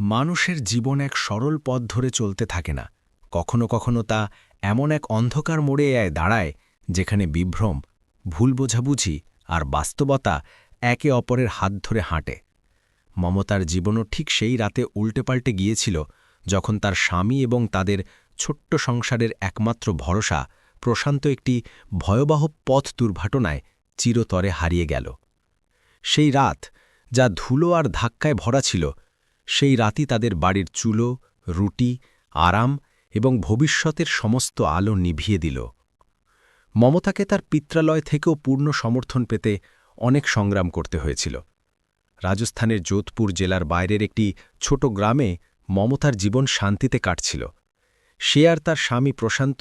মানুষের জীবন এক সরল পথ ধরে চলতে থাকে না। কখনো কখনো তা এমন এক অন্ধকার মোড়ে এয় দাঁড়ায়, যেখানে বিভ্রম, ভুল বোঝাবুঝি আর বাস্তবতা একে অপরের হাত ধরে হাঁটে। মমতার জীবনও ঠিক সেই রাতে উল্টেপাল্টে গিয়েছিল, যখন তার স্বামী এবং তাদের ছোট্ট সংসারের একমাত্র ভরসা প্রশান্ত একটি ভয়াবহ পথ দুর্ঘটনায় চিরতরে হারিয়ে গেল। সেই রাত, যা ধুলো আর ধাক্কায় ভরা ছিল সেই রাতি তাদের বাড়ির চুলো, রুটি, আরাম এবং ভবিষ্যতের সমস্ত আলো নিভিয়ে দিল। মমতাকে তার পিত্রালয় থেকেও পূর্ণ সমর্থন পেতে অনেক সংগ্রাম করতে হয়েছিল। রাজস্থানের যোধপুর জেলার বাইরের একটি ছোট গ্রামে মমতার জীবন শান্তিতে কাটছিল। সে আর তার স্বামী প্রশান্ত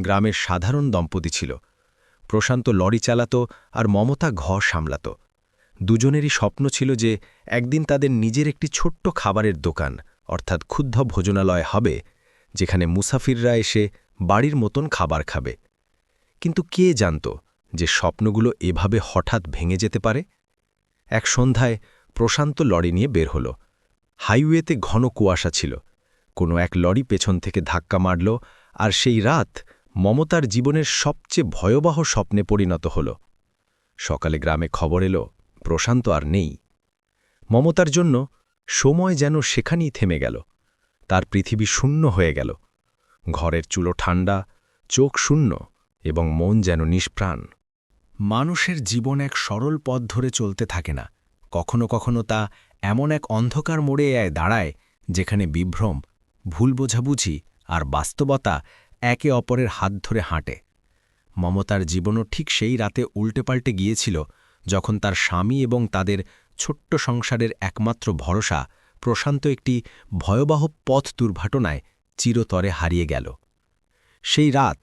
গ্রামের সাধারণ দম্পতি ছিল। প্রশান্ত লরি চালাত আর মমতা ঘর সামলাত। দুজনেরই স্বপ্ন ছিল যে একদিন তাদের নিজের একটি ছোট্ট খাবারের দোকান, অর্থাৎ ক্ষুদ্ধ ভোজনালয় হবে, যেখানে মুসাফিররা এসে বাড়ির মতন খাবার খাবে। কিন্তু কে জানত যে স্বপ্নগুলো এভাবে হঠাৎ ভেঙে যেতে পারে? এক সন্ধ্যায় প্রশান্ত লরি নিয়ে বের হল। হাইওয়েতে ঘন কুয়াশা ছিল। কোনো এক লরি পেছন থেকে ধাক্কা মারল আর সেই রাত মমতার জীবনের সবচেয়ে ভয়াবহ স্বপ্নে পরিণত হল। সকালে গ্রামে খবর এলো প্রশান্ত আর নেই। মমতার জন্য সময় যেন সেখানেই থেমে গেল, তার পৃথিবী শূন্য হয়ে গেল। ঘরের চুলো ঠান্ডা চোখ শূন্য এবং মন যেন নিষ্প্রাণ। মানুষের জীবন এক সরল পথ ধরে চলতে থাকে না, কখনো কখনো তা এমন এক অন্ধকার মোড়ে এয় দাঁড়ায় যেখানে বিভ্রম, ভুল বোঝাবুঝি আর বাস্তবতা একে অপরের হাত ধরে হাঁটে। মমতার জীবনও ঠিক সেই রাতে উল্টেপাল্টে গিয়েছিল যখন তার স্বামী এবং তাদের ছোট্ট সংসারের একমাত্র ভরসা প্রশান্ত একটি ভয়াবহ পথ দুর্ঘটনায় চিরতরে হারিয়ে গেল। সেই রাত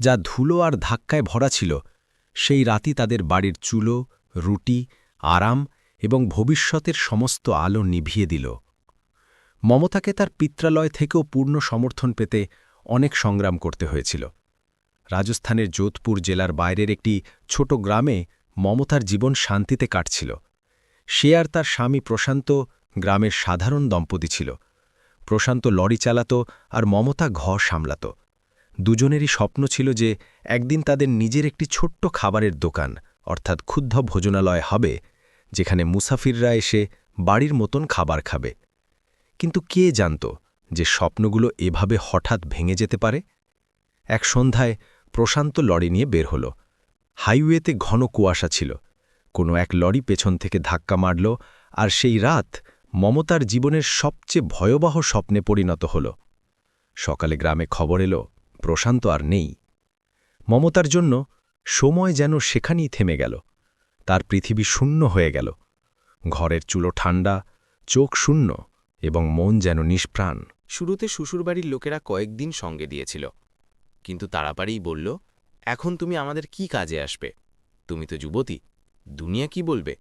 যা ধুলো আর ধাক্কায় ভরা ছিল, সেই রাতই তাদের বাড়ির চুলো, রুটি, আরাম এবং ভবিষ্যতের সমস্ত আলো নিভিয়ে দিল। মমতাকে তার পিত্রালয় থেকেও পূর্ণ সমর্থন পেতে অনেক সংগ্রাম করতে হয়েছিল। রাজস্থানের যোধপুর জেলার বাইরের একটি ছোট গ্রামে মমতার জীবন শান্তিতে কাটছিল। সে আর তার স্বামী প্রশান্ত গ্রামের সাধারণ দম্পতি ছিল। প্রশান্ত লরি চালাত আর মমতা ঘর সামলাত। দুজনেরই স্বপ্ন ছিল যে একদিন তাদের নিজের একটি ছোট্ট খাবারের দোকান, অর্থাৎ ক্ষুদ্ধ ভোজনালয় হবে, যেখানে মুসাফিররা এসে বাড়ির মতন খাবার খাবে। কিন্তু কে জানত যে স্বপ্নগুলো এভাবে হঠাৎ ভেঙে যেতে পারে? এক সন্ধ্যায় প্রশান্ত লরি নিয়ে বের হল। হাইওয়েতে ঘন কুয়াশা ছিল। কোনো এক লরি পেছন থেকে ধাক্কা মারল, আর সেই রাত মমতার জীবনের সবচেয়ে ভয়াবহ স্বপ্নে পরিণত হল। সকালে গ্রামে খবর এলো, প্রশান্ত আর নেই। মমতার জন্য সময় যেন সেখানেই থেমে গেল। তার পৃথিবী শূন্য হয়ে গেল। ঘরের চুলো ঠান্ডা, চোখ শূন্য এবং মন যেন নিষ্প্রাণ। শুরুতে শ্বশুরবাড়ির লোকেরা কয়েকদিন সঙ্গে দিয়েছিল। কিন্তু তাড়াতাড়িই বলল এখন তুমি আমাদের কি কাজে আসবে? তুমি তো যুবতী, দুনিয়া কি বলবে?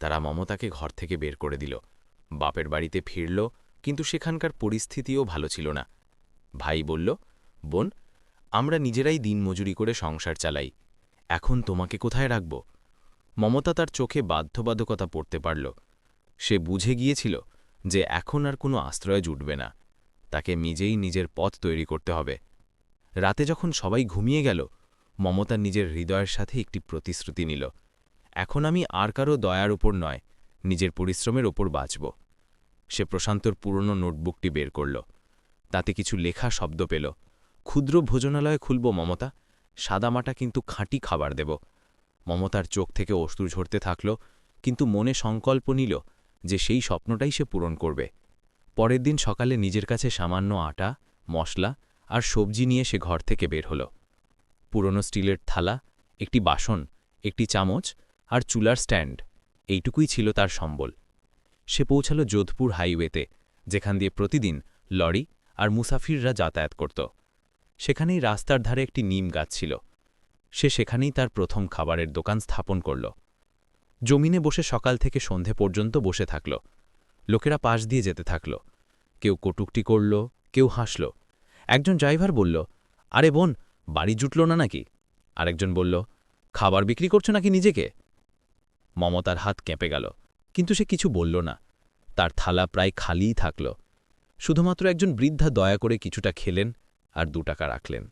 তারা মমতাকে ঘর থেকে বের করে দিল। বাপের বাড়িতে ফিরল, কিন্তু সেখানকার পরিস্থিতিও ভালো ছিল না। ভাই বলল, বোন, আমরা নিজেরাই দিন মজুরি করে সংসার চালাই। এখন তোমাকে কোথায় রাখব? মমতা তার চোখে বাধ্যবাধকতা পড়তে পারল। সে বুঝে গিয়েছিল যে এখন আর কোনো আশ্রয় জুটবে না। তাকে নিজেই নিজের পথ তৈরি করতে হবে। রাতে যখন সবাই ঘুমিয়ে গেল, মমতা নিজের হৃদয়ের সাথে একটি প্রতিশ্রুতি নিল। এখন আমি আর কারও দয়ার উপর নয়, নিজের পরিশ্রমের ওপর বাঁচব। সে প্রশান্তর পুরনো নোটবুকটি বের করল। তাতে কিছু লেখা শব্দ পেল। ক্ষুদ্র ভোজনালয়ে খুলব মমতা সাদামাটা কিন্তু খাঁটি খাবার দেব। মমতার চোখ থেকে অশ্রু ঝরতে থাকল, কিন্তু মনে সংকল্প নিল যে সেই স্বপ্নটাই সে পূরণ করবে। পরের দিন সকালে নিজের কাছে সামান্য আটা, মশলা আর সবজি নিয়ে সে ঘর থেকে বের হল। পুরনো স্টিলের থালা, একটি বাসন, একটি চামচ আর চুলার স্ট্যান্ড, এইটুকুই ছিল তার সম্বল। সে পৌঁছাল যোধপুর হাইওয়েতে, যেখান দিয়ে প্রতিদিন লরি আর মুসাফিররা যাতায়াত করত। সেখানেই রাস্তার ধারে একটি নিম গাছ ছিল। সে সেখানেই তার প্রথম খাবারের দোকান স্থাপন করল। জমিনে বসে সকাল থেকে সন্ধে পর্যন্ত বসে থাকল। লোকেরা পাশ দিয়ে যেতে থাকল। কেউ কটুকটি করল, কেউ হাসল। একজন ড্রাইভার বলল, আরে বোন, বাড়ি জুটল না নাকি? আরেকজন বলল, খাবার বিক্রি করছ নাকি নিজেকে? মমতার হাত কেঁপে গেল, কিন্তু সে কিছু বলল না। তার থালা প্রায় খালিই থাকল। শুধুমাত্র একজন বৃদ্ধা দয়া করে কিছুটা খেলেন আর দু টাকা রাখলেন।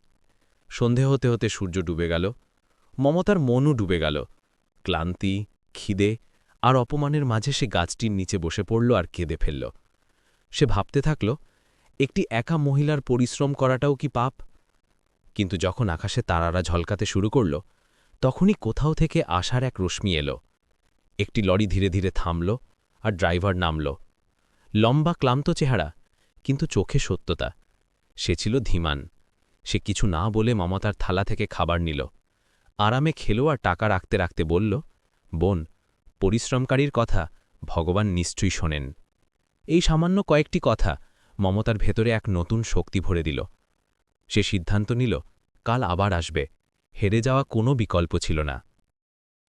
সন্ধে হতে হতে সূর্য ডুবে গেল, মমতার মনও ডুবে গেল। ক্লান্তি, খিদে আর অপমানের মাঝে সে গাছটির নিচে বসে পড়ল আর কেঁদে ফেলল। সে ভাবতে থাকল একটি একা মহিলার পরিশ্রম করাটাও কি পাপ? কিন্তু যখন আকাশে তারারা ঝলকাতে শুরু করল, তখনই কোথাও থেকে আসার এক রশ্মি এলো। একটি লরি ধীরে ধীরে থামল আর ড্রাইভার নামল। লম্বা, ক্লান্ত চেহারা, কিন্তু চোখে সত্যতা। সে ছিল ধীমান। সে কিছু না বলে মমতার থালা থেকে খাবার নিল। আরামে খেলো আর টাকা রাখতে রাখতে বলল, বোন, পরিশ্রমকারীর কথা ভগবান নিশ্চয়ই শোনেন। এই সামান্য কয়েকটি কথা মমতার ভেতরে এক নতুন শক্তি ভরে দিল। সে সিদ্ধান্ত নিল, কাল আবার আসবে, হেরে যাওয়া কোনো বিকল্প ছিল না।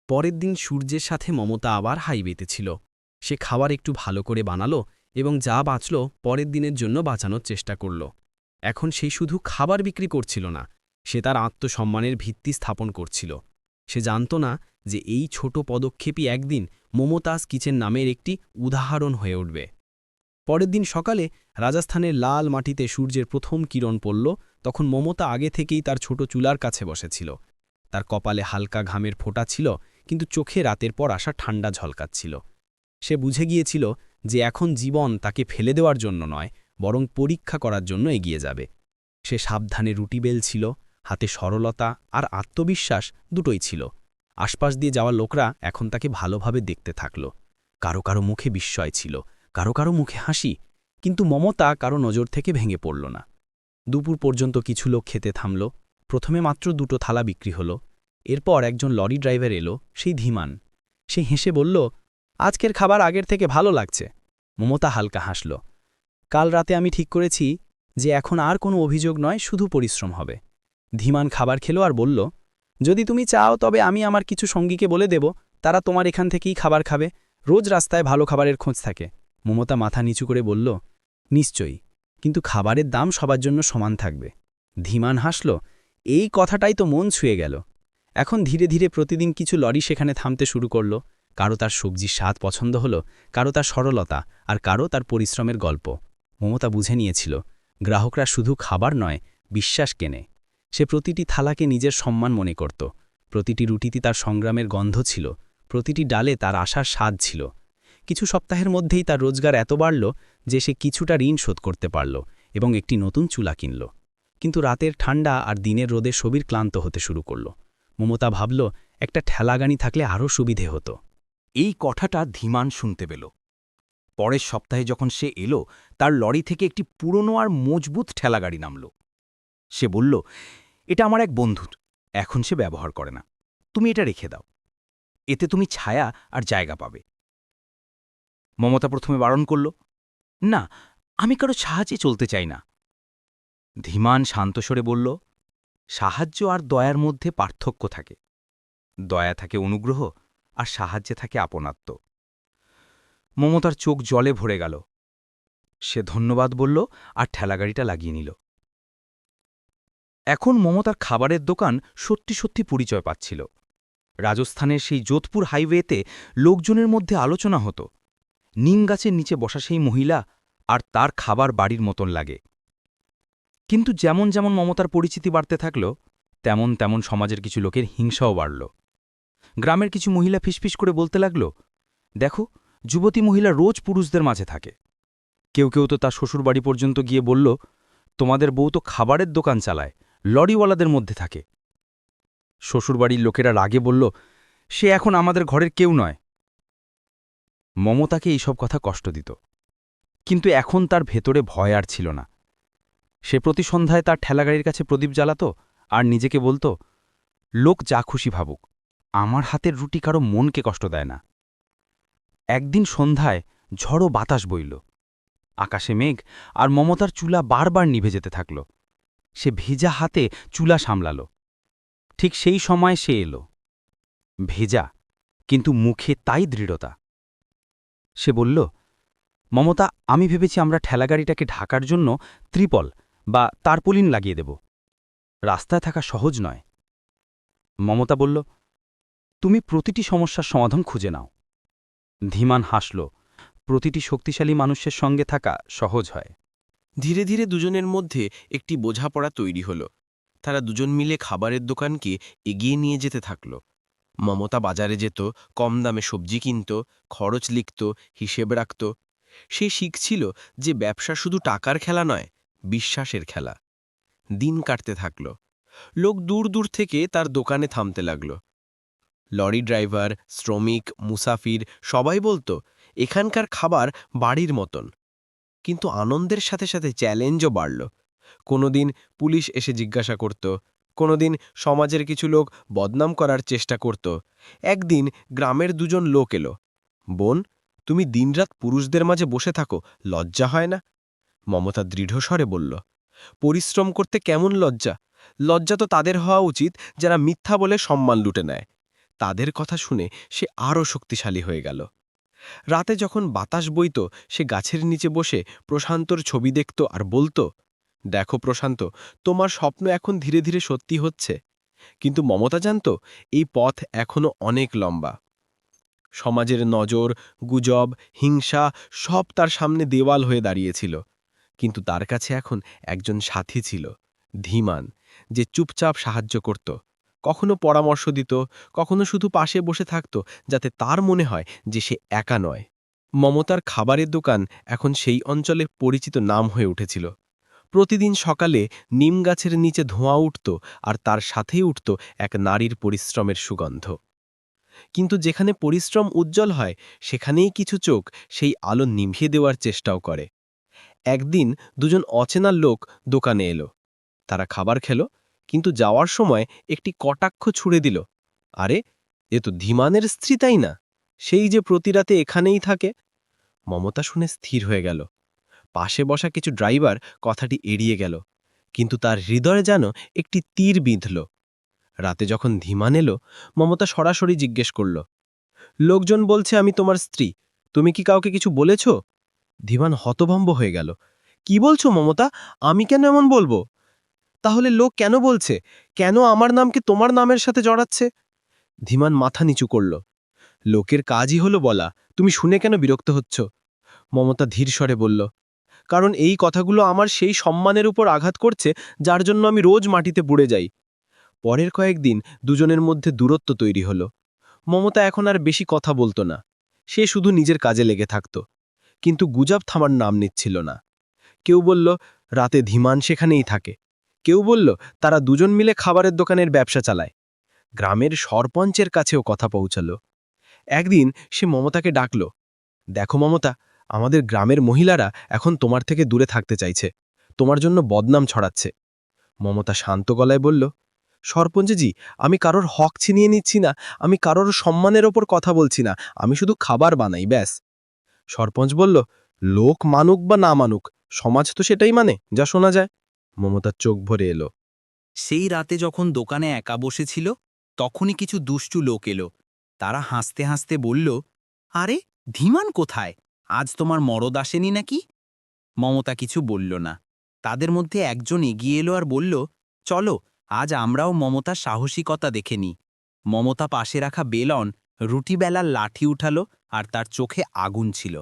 পরের দিন সূর্যের সাথে মমতা আবার হাইওয়েতে ছিল। সে খাবার একটু ভালো করে বানালো এবং যা বাঁচল পরের দিনের জন্য বাঁচানোর চেষ্টা করল। এখন সেই শুধু খাবার বিক্রি করছিল না, সে তার আত্মসম্মানের ভিত্তি স্থাপন করছিল। সে জানত না যে এই ছোট পদক্ষেপই একদিন মমতাজ কিচেন নামের একটি উদাহরণ হয়ে উঠবে। পরের দিন সকালে রাজস্থানের লাল মাটিতে সূর্যের প্রথম কিরণ পড়ল, তখন মমতা আগে থেকেই তার ছোট চুলার কাছে বসেছিল। তার কপালে হালকা ঘামের ফোঁটা ছিল, কিন্তু চোখে রাতের পর আসা ঠান্ডা ঝলকাচ্ছিল। সে বুঝে গিয়েছিল যে এখন জীবন তাকে ফেলে দেওয়ার জন্য নয়, বরং পরীক্ষা করার জন্য এগিয়ে যাবে। সে সাবধানে রুটি বেলছিল হাতে সরলতা আর আত্মবিশ্বাস দুটোই ছিল। আশপাশ দিয়ে যাওয়া লোকরা এখন তাকে ভালোভাবে দেখতে থাকল। কারও কারও মুখে বিস্ময় ছিল। কারও কারও মুখে হাসি, কিন্তু মমতা কারও নজর থেকে ভেঙে পড়ল না। দুপুর পর্যন্ত কিছু লোক খেতে থামল, প্রথমে মাত্র দুটো থালা বিক্রি হল, এরপর একজন লরি ড্রাইভার এলো, সেই ধীমান। সে হেসে বলল, আজকের খাবার আগের থেকে ভালো লাগছে। মমতা হালকা হাসল, কাল রাতে আমি ঠিক করেছি যে এখন আর কোনো অভিযোগ নয়, শুধু পরিশ্রম হবে। ধীমান খাবার খেলো আর বলল, যদি তুমি চাও তবে আমি আমার কিছু সঙ্গীকে বলে দেব, তারা তোমার এখান থেকেই খাবার খাবে, রোজ রাস্তায় ভালো খাবারের খোঁজ থাকে। মমতা মাথা নিচু করে বলল, নিশ্চয়ই, কিন্তু খাবারের দাম সবার জন্য সমান থাকবে। ধীমান হাসল, এই কথাটাই তো মন ছুঁয়ে গেল। এখন ধীরে ধীরে প্রতিদিন কিছু লরি সেখানে থামতে শুরু করল। কারও তার সবজির স্বাদ পছন্দ হলো, কারও তার সরলতা, আর কারও তার পরিশ্রমের গল্প। মমতা বুঝে নিয়েছিল, গ্রাহকরা শুধু খাবার নয়, বিশ্বাস কেনে। সে প্রতিটি থালাকে নিজের সম্মান মনে করত। প্রতিটি রুটিতে তার সংগ্রামের গন্ধ ছিল, প্রতিটি ডালে তার আশার স্বাদ ছিল। কিছু সপ্তাহের মধ্যেই তার রোজগার এত বাড়ল যে সে কিছুটা ঋণ শোধ করতে পারল এবং একটি নতুন চুলা কিনল। কিন্তু রাতের ঠান্ডা আর দিনের রোদে সবির ক্লান্ত হতে শুরু করল। মমতা ভাবল, একটা ঠেলাগানি থাকলে আরও সুবিধে হতো। এই কথাটা ধীমান শুনতে পেল। পরের সপ্তাহে যখন সে এলো, তার লরি থেকে একটি পুরনো আর মজবুত ঠেলাগাড়ি নামল। সে বলল, এটা আমার এক বন্ধুর। এখন সে ব্যবহার করে না। তুমি এটা রেখে দাও। এতে তুমি ছায়া আর জায়গা পাবে। মমতা প্রথমে বারণ করল, না, আমি কারও সাহায্যে চলতে চাই না। ধীমান শান্তস্বরে বলল, সাহায্য আর দয়ার মধ্যে পার্থক্য থাকে। দয়া থাকে অনুগ্রহ আর সাহায্যে থাকে আপনাত্ম। মমতার চোখ জলে ভরে গেল। সে ধন্যবাদ বলল আর ঠেলাগাড়িটা লাগিয়ে নিল। এখন মমতার খাবারের দোকান সত্যি সত্যি পরিচয় পাচ্ছিল। রাজস্থানের সেই যোধপুর হাইওয়েতে লোকজনের মধ্যে আলোচনা হতো। নিম গাছের নিচে বসা সেই মহিলা আর তার খাবার বাড়ির মতন লাগে। কিন্তু যেমন যেমন মমতার পরিচিতি বাড়তে থাকল, তেমন তেমন সমাজের কিছু লোকের হিংসাও বাড়ল। গ্রামের কিছু মহিলা ফিসফিস করে বলতে লাগল, দেখো, যুবতী মহিলা রোজ পুরুষদের মাঝে থাকে। কেউ কেউ তো তার শ্বশুরবাড়ি পর্যন্ত গিয়ে বলল, তোমাদের বউ তো খাবারের দোকান চালায়, লরিওয়ালাদের মধ্যে থাকে। শ্বশুরবাড়ির লোকেরা রাগে বলল, সে এখন আমাদের ঘরের কেউ নয়। মমতাকে এইসব কথা কষ্ট দিত। কিন্তু এখন তার ভেতরে ভয় আর ছিল না। সে প্রতি সন্ধ্যায় তার ঠেলাগাড়ির কাছে প্রদীপ জ্বালাত আর নিজেকে বলতো, লোক যা খুশি ভাবুক, আমার হাতের রুটি কারও মনকে কষ্ট দেয় না। একদিন সন্ধ্যায় ঝড়ো বাতাস বইল। আকাশে মেঘ আর মমতার চুলা বারবার নিভে যেতে থাকল। সে ভেজা হাতে চুলা সামলাল। ঠিক সেই সময় সে এলো। ভেজা, কিন্তু মুখে তাই দৃঢ়তা। সে বলল, মমতা, আমি ভেবেছি আমরা ঠেলাগাড়িটাকে ঢাকার জন্য ত্রিপল বা তারপলিন লাগিয়ে দেব। রাস্তায় থাকা সহজ নয়। মমতা বলল, তুমি প্রতিটি সমস্যার সমাধান খুঁজে নাও। ধীমান হাসল, প্রতিটি শক্তিশালী মানুষের সঙ্গে থাকা সহজ হয়। ধীরে ধীরে দুজনের মধ্যে একটি বোঝাপড়া তৈরি হল। তারা দুজন মিলে খাবারের দোকানকে এগিয়ে নিয়ে যেতে থাকল। মমতা বাজারে যেত, কম দামে সবজি কিনত, খরচ লিখত, হিসেব রাখত। সে শিখছিল যে ব্যবসা শুধু টাকার খেলা নয়, বিশ্বাসের খেলা। দিন কাটতে থাকল। লোক দূর দূর থেকে তার দোকানে থামতে লাগল। লরি ড্রাইভার, শ্রমিক, মুসাফির সবাই বলতো, এখানকার খাবার বাড়ির মতন। কিন্তু আনন্দের সাথে সাথে চ্যালেঞ্জও বাড়ল। কোনোদিন পুলিশ এসে জিজ্ঞাসা করত কোনোদিন সমাজের কিছু লোক বদনাম করার চেষ্টা করত। একদিন গ্রামের দুজন লোক এলো। বোন, তুমি দিনরাত পুরুষদের মাঝে বসে থাকো, লজ্জা হয় না? মমতা দৃঢ়স্বরে বলল, পরিশ্রম করতে কেমন লজ্জা? লজ্জা তো তাদের হওয়া উচিত যারা মিথ্যা বলে সম্মান লুটে নেয়। তাদের কথা শুনে সে আরও শক্তিশালী হয়ে গেল। রাতে যখন বাতাস বইত, সে গাছের নিচে বসে প্রশান্তর ছবি দেখত আর বলতো দেখো প্রশান্ত, তোমার স্বপ্ন এখন ধীরে ধীরে সত্যি হচ্ছে। কিন্তু মমতা জানত এই পথ এখনও অনেক লম্বা। সমাজের নজর, গুজব, হিংসা সব তার সামনে দেওয়াল হয়ে দাঁড়িয়েছিল। কিন্তু তার কাছে এখন একজন সাথী ছিল, ধীমান, যে চুপচাপ সাহায্য করত। কখনো পরামর্শ দিত, কখনো শুধু পাশে বসে থাকত, যাতে তার মনে হয় যে সে একা নয়। মমতার খাবারের দোকান এখন সেই অঞ্চলে পরিচিত নাম হয়ে উঠেছিল। প্রতিদিন সকালে নিম গাছের নিচে ধোঁয়া উঠত আর তার সাথেই উঠত এক নারীর পরিশ্রমের সুগন্ধ। কিন্তু যেখানে পরিশ্রম উজ্জ্বল হয়, সেখানেই কিছু চোখ সেই আলো নিভিয়ে দেওয়ার চেষ্টাও করে। একদিন দুজন অচেনা লোক দোকানে এলো। তারা খাবার খেল, কিন্তু যাওয়ার সময় একটি কটাক্ষ ছুড়ে দিল। আরে, এ তো ধীমানের স্ত্রী, তাই না? সেই যে প্রতিরাতে এখানেই থাকে? মমতা শুনে স্থির হয়ে গেল। পাশে বসা কিছু ড্রাইভার কথাটি এড়িয়ে গেল, কিন্তু তার হৃদয়ে যেন একটি তীর বিঁধল। রাতে যখন ধীমান এলো, মমতা সরাসরি জিজ্ঞেস করল, লোকজন বলছে আমি তোমার স্ত্রী, তুমি কি কাউকে কিছু বলেছ? ধীমান হতভম্ব হয়ে গেল, কি বলছো মমতা? আমি কেন এমন বলব? তাহলে লোক কেন বলছে? কেন আমার নামকে তোমার নামের সাথে জড়াচ্ছে? ধীমান মাথা নিচু করল, লোকের কাজই হলো বলা, তুমি শুনে কেন বিরক্ত হচ্ছ? মমতা ধীর স্বরে বলল কারণ এই কথাগুলো আমার সেই সম্মানের উপর আঘাত করছে, যার জন্য আমি রোজ মাটিতে পুড়ে যাই। পরের কয়েকদিন দুজনের মধ্যে দূরত্ব তৈরি হল। মমতা এখন আর বেশি কথা বলতো না। সে শুধু নিজের কাজে লেগে থাকত। কিন্তু গুজব থামার নাম নিচ্ছিল না। কেউ বলল, রাতে ধীমান সেখানেই থাকে। কেউ বলল, তারা দুজন মিলে খাবারের দোকানের ব্যবসা চালায়। গ্রামের সরপঞ্চের কাছেও কথা পৌঁছাল। একদিন সে মমতাকে ডাকল, দেখো মমতা আমাদের গ্রামের মহিলারা এখন তোমার থেকে দূরে থাকতে চাইছে। তোমার জন্য বদনাম ছড়াচ্ছে। মমতা শান্ত গলায় বলল সরপঞ্চজি আমি কারোর হক ছিনিয়ে নিচ্ছি না। আমি কারোর সম্মানের ওপর কথা বলছি না। আমি শুধু খাবার বানাই, ব্যাস। সরপঞ্চ বলল, লোক মানুক বা না মানুক, সমাজ তো সেটাই মানে যা শোনা যায়। মমতার চোখ ভরে এলো। সেই রাতে যখন দোকানে একা বসেছিল, তখনই কিছু দুষ্টু লোক এলো। তারা হাসতে হাসতে বলল, আরে, ধীমান কোথায়? আজ তোমার মরদ আসেনি নাকি? মমতা কিছু বলল না। তাদের মধ্যে একজন এগিয়ে এলো আর বলল, চলো, আজ আমরাও মমতার সাহসিকতা দেখে নিই। মমতা পাশে রাখা বেলন রুটিবেলার লাঠি উঠালো আর তার চোখে আগুন ছিল।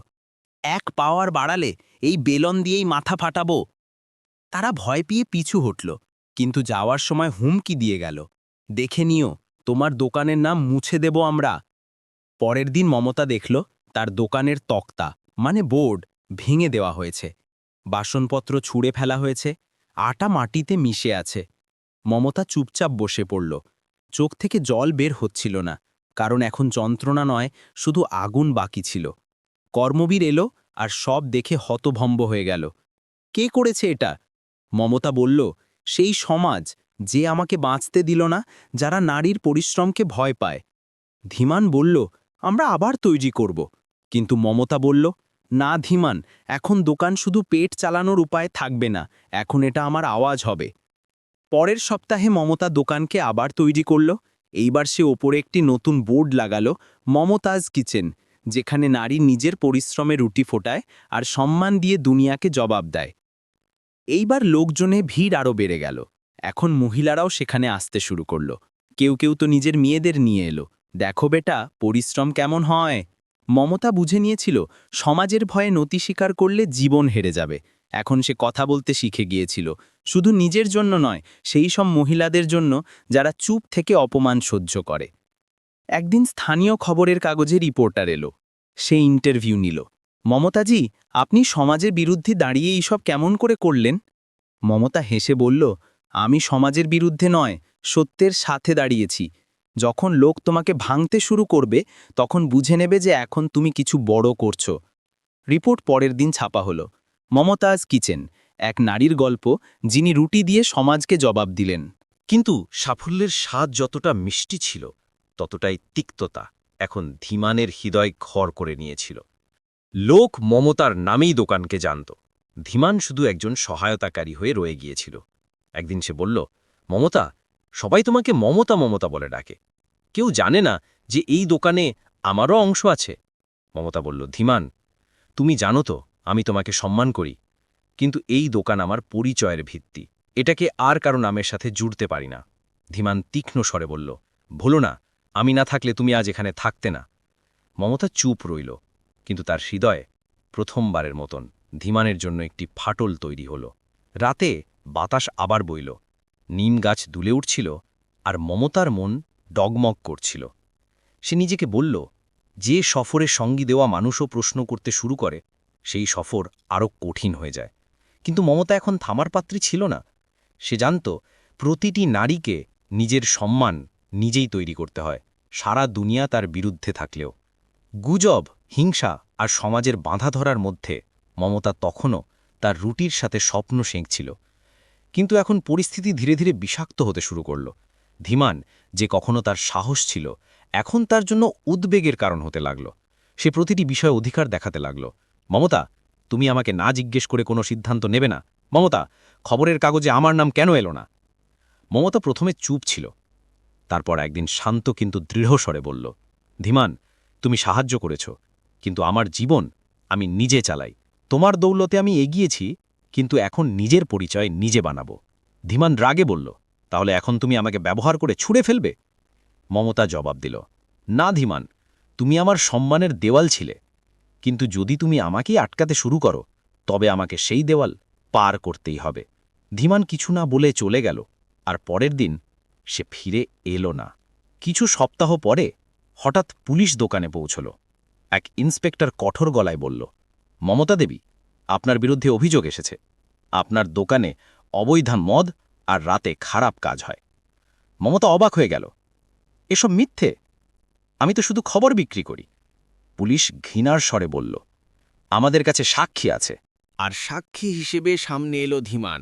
এক পাওয়ার বাড়ালে এই বেলন দিয়েই মাথা ফাটাবো। তারা ভয় পেয়ে পিছু হটল, কিন্তু যাওয়ার সময় হুমকি দিয়ে গেল। দেখে নিও, তোমার দোকানের নাম মুছে দেব আমরা। পরের দিন মমতা দেখল তার দোকানের তক্তা মানে বোর্ড, ভেঙে দেওয়া হয়েছে। বাসনপত্র ছুঁড়ে ফেলা হয়েছে, আটা মাটিতে মিশে আছে। মমতা চুপচাপ বসে পড়ল। চোখ থেকে জল বের হচ্ছিল না, কারণ এখন যন্ত্রণা নয়, শুধু আগুন বাকি ছিল। কর্মবীর এলো আর সব দেখে হতভম্ব হয়ে গেল। কে করেছে এটা? মমতা বলল, সেই সমাজ, যে আমাকে বাঁচতে দিল না, যারা নারীর পরিশ্রমকে ভয় পায়। ধীমান বলল, আমরা আবার তৈরি করব। কিন্তু মমতা বলল, না ধীমান, এখন দোকান শুধু পেট চালানোর উপায় থাকবে না, এখন এটা আমার আওয়াজ হবে। পরের সপ্তাহে মমতা দোকানকে আবার তৈরি করল। এইবার সে ওপরে একটি নতুন বোর্ড লাগালো, মমতাজ কিচেন, যেখানে নারী নিজের পরিশ্রমে রুটি ফোটায় আর সম্মান দিয়ে দুনিয়াকে জবাব দেয়। এইবার লোকজনে ভিড় আরও বেড়ে গেল। এখন মহিলারাও সেখানে আসতে শুরু করল। কেউ কেউ তো নিজের মেয়েদের নিয়ে এলো। দেখো বেটা, পরিশ্রম কেমন হয়? মমতা বুঝে নিয়েছিল, সমাজের ভয়ে নতি স্বীকার করলে জীবন হেরে যাবে। এখন সে কথা বলতে শিখে গিয়েছিল। শুধু নিজের জন্য নয়, সেই সব মহিলাদের জন্য যারা চুপ থেকে অপমান সহ্য করে। একদিন স্থানীয় খবরের কাগজে রিপোর্টার এলো। সে ইন্টারভিউ নিল। মমতাজি, আপনি সমাজের বিরুদ্ধে দাঁড়িয়ে এইসব কেমন করে করলেন? মমতা হেসে বলল, আমি সমাজের বিরুদ্ধে নয়, সত্যের সাথে দাঁড়িয়েছি। যখন লোক তোমাকে ভাঙতে শুরু করবে, তখন বুঝে নেবে যে এখন তুমি কিছু বড় করছ। রিপোর্ট পরের দিন ছাপা হলো। মমতাজ কিচেন, এক নারীর গল্প, যিনি রুটি দিয়ে সমাজকে জবাব দিলেন। কিন্তু সাফল্যের স্বাদ যতটা মিষ্টি ছিল, ততটাই তিক্ততা এখন ধীমানের হৃদয় ঘর করে নিয়েছিল। লোক মমতার নামেই দোকানকে জানত। ধীমান শুধু একজন সহায়তাকারী হয়ে রয়ে গিয়েছিল। একদিন সে বলল, মমতা সবাই তোমাকে মমতা মমতা বলে ডাকে। কেউ জানে না যে এই দোকানে আমারও অংশ আছে। মমতা বলল, ধীমান, তুমি জানো তো, আমি তোমাকে সম্মান করি, কিন্তু এই দোকান আমার পরিচয়ের ভিত্তি। এটাকে আর কারও নামের সাথে জুড়তে পারি না। ধীমান তীক্ষ্ণ স্বরে বলল, ভুলো না, আমি না থাকলে তুমি আজ এখানে থাকতে না। মমতা চুপ রইল, কিন্তু তার হৃদয়ে প্রথমবারের মতন ধীমানের জন্য একটি ফাটল তৈরি হল। রাতে বাতাস আবার বইল নিম গাছ দুলে উঠছিল আর মমতার মন ডগমগ করছিল। সে নিজেকে বলল, যে সফরে সঙ্গী দেওয়া মানুষও প্রশ্ন করতে শুরু করে, সেই সফর আরও কঠিন হয়ে যায়। কিন্তু মমতা এখন থামার পাত্রী ছিল না। সে জানত, প্রতিটি নারীকে নিজের সম্মান নিজেই তৈরি করতে হয়, সারা দুনিয়া তার বিরুদ্ধে থাকলেও। গুজব, হিংসা আর সমাজের বাঁধা ধরার মধ্যে মমতা তখনও তার রুটির সাথে স্বপ্ন সেঁকছিল। কিন্তু এখন পরিস্থিতি ধীরে ধীরে বিষাক্ত হতে শুরু করল। ধীমান, যে কখনো তার সাহস ছিল, এখন তার জন্য উদ্বেগের কারণ হতে লাগল। সে প্রতিটি বিষয়ে অধিকার দেখাতে লাগল। মমতা, তুমি আমাকে না জিজ্ঞেস করে কোনো সিদ্ধান্ত নেবে না। মমতা, খবরের কাগজে আমার নাম কেন এলো না? মমতা প্রথমে চুপ ছিল। তারপর একদিন শান্ত কিন্তু দৃঢ়স্বরে বলল, ধীমান, তুমি সাহায্য করেছ, কিন্তু আমার জীবন আমি নিজে চালাই। তোমার দৌলতে আমি এগিয়েছি কিন্তু এখন নিজের পরিচয় নিজে বানাবো। ধীমান রাগে বলল, তাহলে এখন তুমি আমাকে ব্যবহার করে ছুঁড়ে ফেলবে? মমতা জবাব দিল, না ধীমান, তুমি আমার সম্মানের দেওয়াল ছিলে। কিন্তু যদি তুমি আমাকেই আটকাতে শুরু করো, তবে আমাকে সেই দেওয়াল পার করতেই হবে। ধীমান কিছু না বলে চলে গেল, আর পরের দিন সে ফিরে এলো না। কিছু সপ্তাহ পরে হঠাৎ পুলিশ দোকানে পৌঁছল। এক ইন্সপেক্টর কঠোর গলায় বলল, মমতা দেবী আপনার বিরুদ্ধে অভিযোগ এসেছে। আপনার দোকানে অবৈধ মদ আর রাতে খারাপ কাজ হয়। মমতা অবাক হয়ে গেল। এসব মিথ্যে? আমি তো শুধু খবর বিক্রি করি। পুলিশ ঘৃণার স্বরে বলল, আমাদের কাছে সাক্ষী আছে। আর সাক্ষী হিসেবে সামনে এলো ধীমান।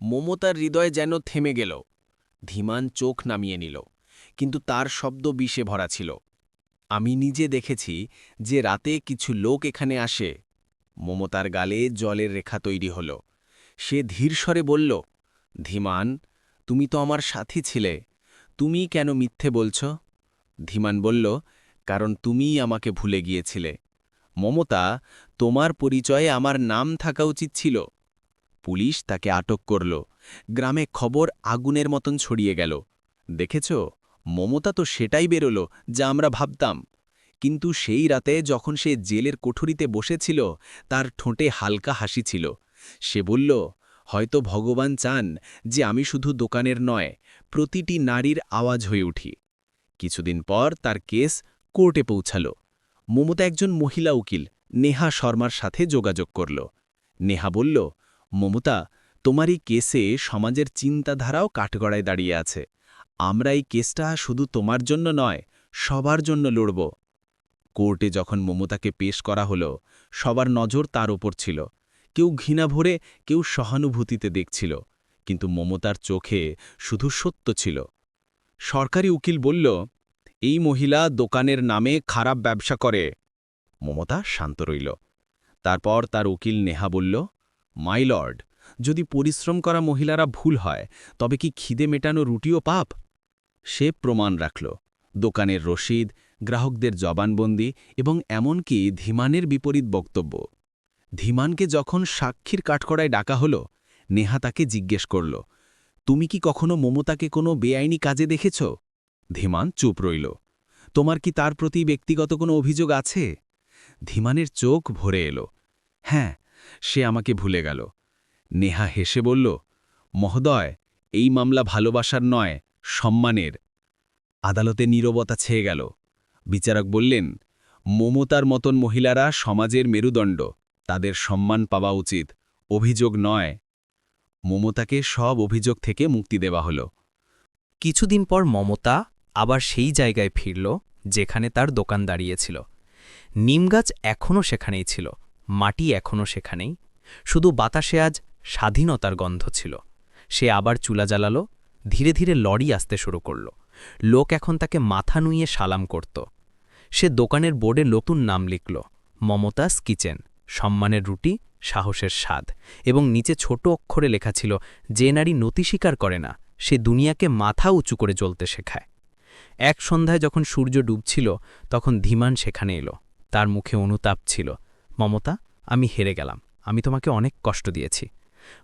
মমতার হৃদয় যেন থেমে গেল। ধীমান চোখ নামিয়ে নিল, কিন্তু তার শব্দ বিষে ভরা ছিল। আমি নিজে দেখেছি যে রাতে কিছু লোক এখানে আসে। মমতার গালে জলের রেখা তৈরি হল। সে ধীরস্বরে বলল, ধীমান, তুমি তো আমার সাথী ছিলে। তুমি কেন মিথ্যে বলছ? ধীমান বলল, কারণ তুমিই আমাকে ভুলে গিয়েছিলে। মমতা, তোমার পরিচয়ে আমার নাম থাকা উচিত ছিল। পুলিশ তাকে আটক করল। গ্রামে খবর আগুনের মতন ছড়িয়ে গেল। দেখেছ, মমতা তো সেটাই বেরোল যা আমরা ভাবতাম। কিন্তু সেই রাতে যখন সে জেলের কোঠরিতে বসেছিল, তার ঠোঁটে হালকা হাসি ছিল। সে বলল, হয়তো ভগবান চান যে আমি শুধু দোকানের নয়, প্রতিটি নারীর আওয়াজ হয়ে উঠি। কিছুদিন পর তার কেস কোর্টে পৌঁছাল। মমতা একজন মহিলা উকিল, নেহা শর্মার সাথে যোগাযোগ করল। নেহা বলল, মমতা, তোমার এই কেসে সমাজের চিন্তাধারাও কাঠগড়ায় দাঁড়িয়ে আছে। আমরা এই কেসটা শুধু তোমার জন্য নয়, সবার জন্য লড়ব। কোর্টে যখন মমতাকে পেশ করা হলো, সবার নজর তার ওপর ছিল। কেউ ঘৃণা ভরে, কেউ সহানুভূতিতে দেখছিল, কিন্তু মমতার চোখে শুধু সত্য ছিল। সরকারি উকিল বলল, এই মহিলা দোকানের নামে খারাপ ব্যবসা করে। মমতা শান্ত রইল। তারপর তার উকিল নেহা বলল, মাই লর্ড, যদি পরিশ্রম করা মহিলারা ভুল হয়, তবে কি খিদে মেটানো রুটিও পাপ? সে প্রমাণ রাখল। দোকানের রসিদ গ্রাহকদের জবানবন্দি এবং এমনকি ধীমানের বিপরীত বক্তব্য। ধীমানকে যখন সাক্ষীর কাঠকড়ায় ডাকা হল, নেহা তাকে জিজ্ঞেস করল, তুমি কি কখনো মমতাকে কোনো বেআইনি কাজে দেখেছ? ধীমান চুপ রইল, তোমার কি তার প্রতি ব্যক্তিগত কোনো অভিযোগ আছে? ধীমানের চোখ ভরে এলো হ্যাঁ সে আমাকে ভুলে গেল। নেহা হেসে বলল, মহোদয়, এই মামলা ভালোবাসার নয়, সম্মানের। আদালতে নীরবতা ছেয়ে গেল। বিচারক বললেন, মমতার মতন মহিলারা সমাজের মেরুদণ্ড, তাদের সম্মান পাওয়া উচিত, অভিযোগ নয়। মমতাকে সব অভিযোগ থেকে মুক্তি দেওয়া হল। কিছুদিন পর মমতা আবার সেই জায়গায় ফিরল, যেখানে তার দোকান দাঁড়িয়েছিল। নিমগাছ এখনও সেখানেই ছিল, মাটি এখনও সেখানেই। শুধু বাতাসে আজ স্বাধীনতার গন্ধ ছিল। সে আবার চুলা জ্বালালো, ধীরে ধীরে লরি আসতে শুরু করল। লোক এখন তাকে মাথা নুইয়ে সালাম করত। সে দোকানের বোর্ডে নতুন নাম লিখল মমতাস কিচেন, সম্মানের রুটি, সাহসের স্বাদ এবং নিচে ছোট অক্ষরে লেখা ছিল, যে নারী নতি স্বীকার করে না, সে দুনিয়াকে মাথা উঁচু করে জ্বলতে শেখায়। এক সন্ধ্যায় যখন সূর্য ডুবছিল, তখন ধীমান সেখানে এলো। তার মুখে অনুতাপ ছিল, মমতা, আমি হেরে গেলাম, আমি তোমাকে অনেক কষ্ট দিয়েছি।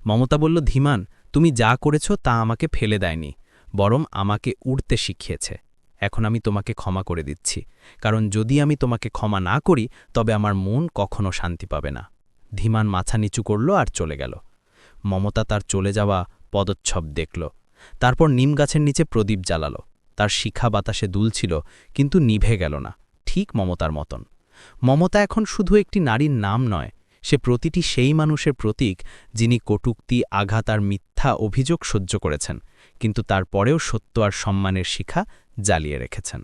মমতা বলল, ধীমান, তুমি যা করেছ তা আমাকে ফেলে দেয়নি বরং আমাকে উড়তে শিখিয়েছে। এখন আমি তোমাকে ক্ষমা করে দিচ্ছি। কারণ যদি আমি তোমাকে ক্ষমা না করি, তবে আমার মন কখনো শান্তি পাবে না। ধীমান মাথা নিচু করল আর চলে গেল। মমতা তার চলে যাওয়া পদচ্ছব দেখল। তারপর নিম গাছের নিচে প্রদীপ জ্বালাল। তার শিখা বাতাসে দুলছিল, কিন্তু নিভে গেল না। ঠিক মমতার মতন। মমতা এখন শুধু একটি নারীর নাম নয়, সে প্রতিটি সেই মানুষের প্রতীক যিনি কটুক্তি, আঘাত আর মিথ্যা অভিযোগ সহ্য করেছেন। কিন্তু তারপরেও সত্য আর সম্মানের শিখা জ্বালিয়ে রেখেছেন।